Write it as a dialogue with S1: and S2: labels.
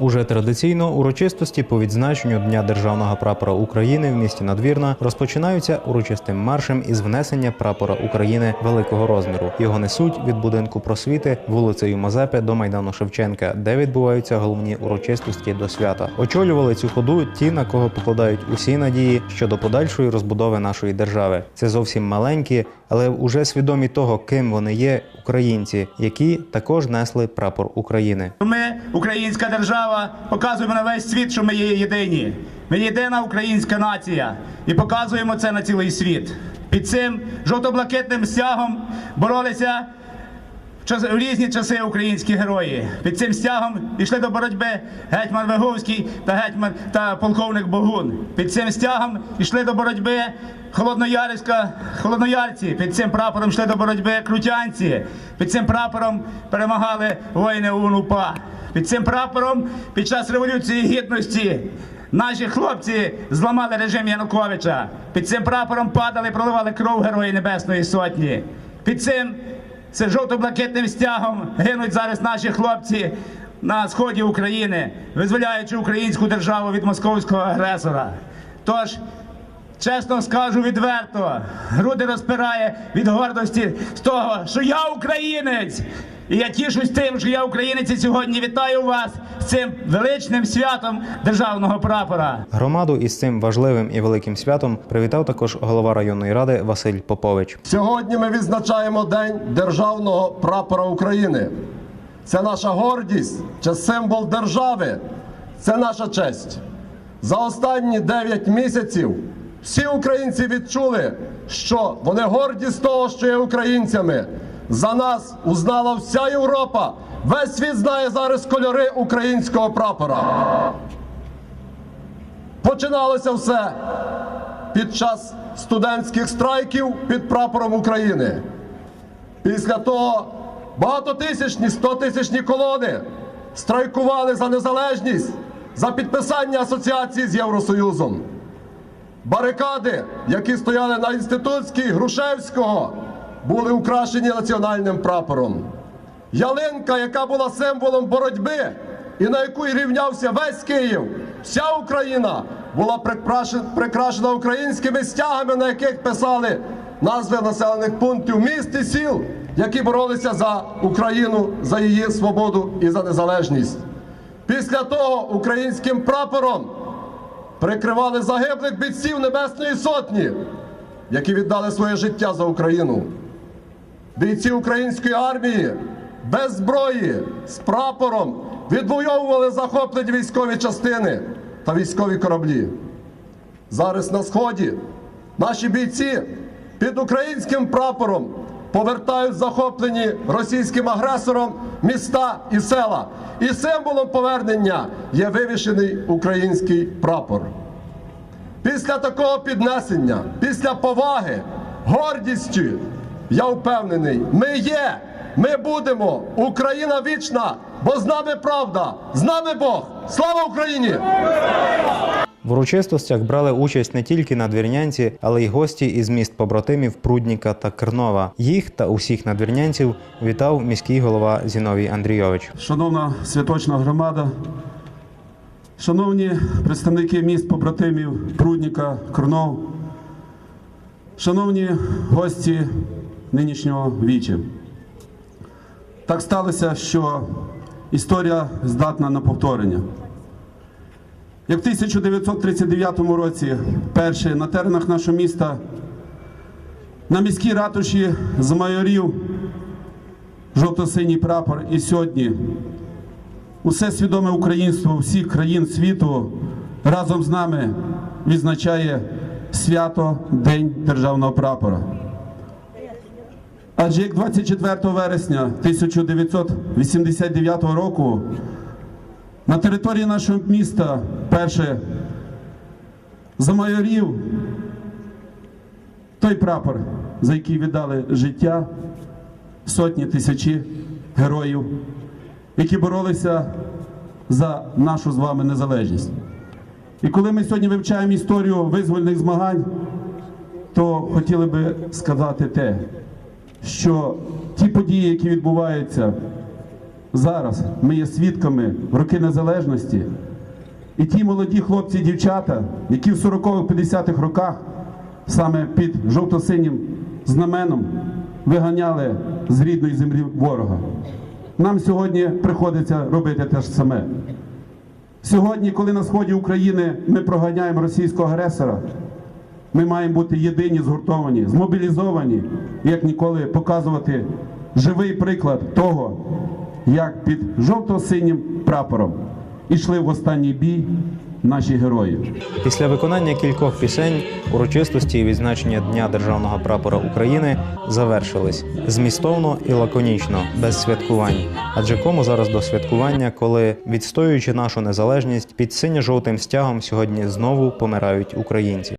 S1: Уже традиційно урочистості по відзначенню Дня державного прапора України в місті Надвірна розпочинаються урочистим маршем із внесення прапора України великого розміру. Його несуть від будинку просвіти вулицею Мазепи до майдану Шевченка, де відбуваються головні урочистості до свята. Очолювали цю ходу ті, на кого покладають усі надії щодо подальшої розбудови нашої держави. Це зовсім маленькі, але уже свідомі того, ким вони є, українці, які також несли прапор України.
S2: Ми, українська держава, показуємо на весь світ, що ми є єдині. Ми єдина українська нація і показуємо це на цілий світ. Під цим жовто-блакитним стягом боролися в різні часи українські герої. Під цим стягом йшли до боротьби гетьман Виговський та гетьман та полковник Богун. Під цим стягом йшли до боротьби холодноярська холодноярці. Під цим прапором йшли до боротьби крутянці. Під цим прапором перемагали воїни УНУПА. Під цим прапором під час революції гідності наші хлопці зламали режим Януковича. Під цим прапором падали, проливали кров герої Небесної Сотні. Під цим це жовто-блакитним стягом гинуть зараз наші хлопці на сході України, визволяючи українську державу від московського агресора. Тож, чесно скажу відверто, груди розпирає від гордості з того, що я українець. І я тішусь тим, що я українець і сьогодні вітаю вас з цим величним святом державного прапора.
S1: Громаду із цим важливим і великим святом привітав також голова районної ради Василь Попович.
S3: Сьогодні ми відзначаємо День державного прапора України. Це наша гордість, це символ держави, це наша честь. За останні 9 місяців всі українці відчули, що вони горді з того, що є українцями. За нас узнала вся Європа. Весь світ знає зараз кольори українського прапора. Починалося все під час студентських страйків під прапором України. Після того багатотисячні, стотисячні колони страйкували за незалежність, за підписання асоціації з Євросоюзом. Барикади, які стояли на інститутській Грушевського, були украшені національним прапором. Ялинка, яка була символом боротьби і на яку рівнявся весь Київ, вся Україна була прикрашена, українськими стягами, на яких писали назви населених пунктів міст і сіл, які боролися за Україну, за її свободу і за незалежність. Після того українським прапором прикривали загиблих бійців Небесної Сотні, які віддали своє життя за Україну. Бійці української армії без зброї з прапором відвоювали захоплені військові частини та військові кораблі. Зараз на сході наші бійці під українським прапором повертають захоплені російським агресором міста і села. І символом повернення є вивішений український прапор. Після такого піднесення, після поваги, гордісті, я впевнений, ми є, ми будемо. Україна вічна, бо з нами правда, з нами Бог. Слава Україні!
S1: В урочистостях брали участь не тільки надвірнянці, але й гості із міст побратимів Прудніка та Кернова. Їх та усіх надвірнянців вітав міський голова Зіновій Андрійович.
S4: Шановна святочна громада, шановні представники міст побратимів Прудніка, Корнов, шановні гості нинішнього вічі. Так сталося, що історія здатна на повторення. Як в 1939 році, перший на теренах нашого міста на міській ратуші замайорів жовто-синій прапор і сьогодні усе свідоме українство всіх країн світу разом з нами відзначає свято День державного прапора. Адже як 24 вересня 1989 року на території нашого міста перше замайорів той прапор, за який віддали життя сотні тисячі героїв, які боролися за нашу з вами незалежність. І коли ми сьогодні вивчаємо історію визвольних змагань, то хотіли би сказати те, що ті події, які відбуваються зараз ми є свідками в роки незалежності, і ті молоді хлопці і дівчата, які в 40-50-х роках саме під жовто-синім знаменом виганяли з рідної землі ворога. Нам сьогодні приходиться робити те ж саме. Сьогодні, коли на сході України ми проганяємо російського агресора, ми маємо бути єдині, згуртовані, змобілізовані, як ніколи показувати живий приклад того, як під жовто-синім прапором ішли в останній бій наші герої.
S1: Після виконання кількох пісень урочистості і відзначення Дня державного прапора України завершились змістовно і лаконічно, без святкувань. Адже кому зараз до святкування, коли відстоюючи нашу незалежність під синьо-жовтим стягом сьогодні знову помирають українці.